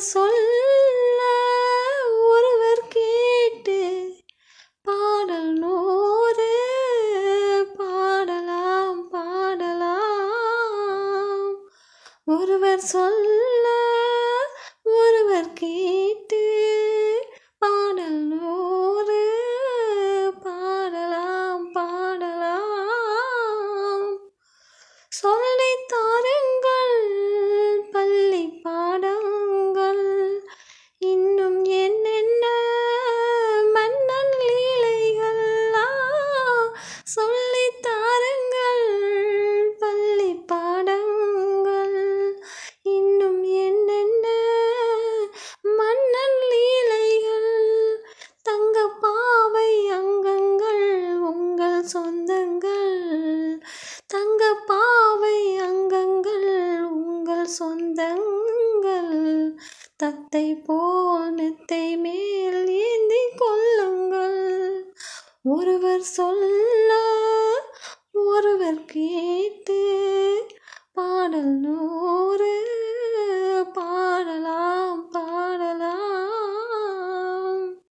சொல்ல ஒருவர் கேட்டு பாடல் நூறு பாடலாம் பாடலாம். ஒருவர் சொல்ல ஒருவர் கேட்டு பாடல் நூறு பாடலாம் பாடலாம். சொல்லித் தாருங்கள் பள்ளி பா சொந்தங்கள். தத்தை போனத்தை மேல் ஏந்தி கொள்ளுங்கள். ஒருவர் சொல்ல ஒருவர் கேட்டு பாடல் நூறு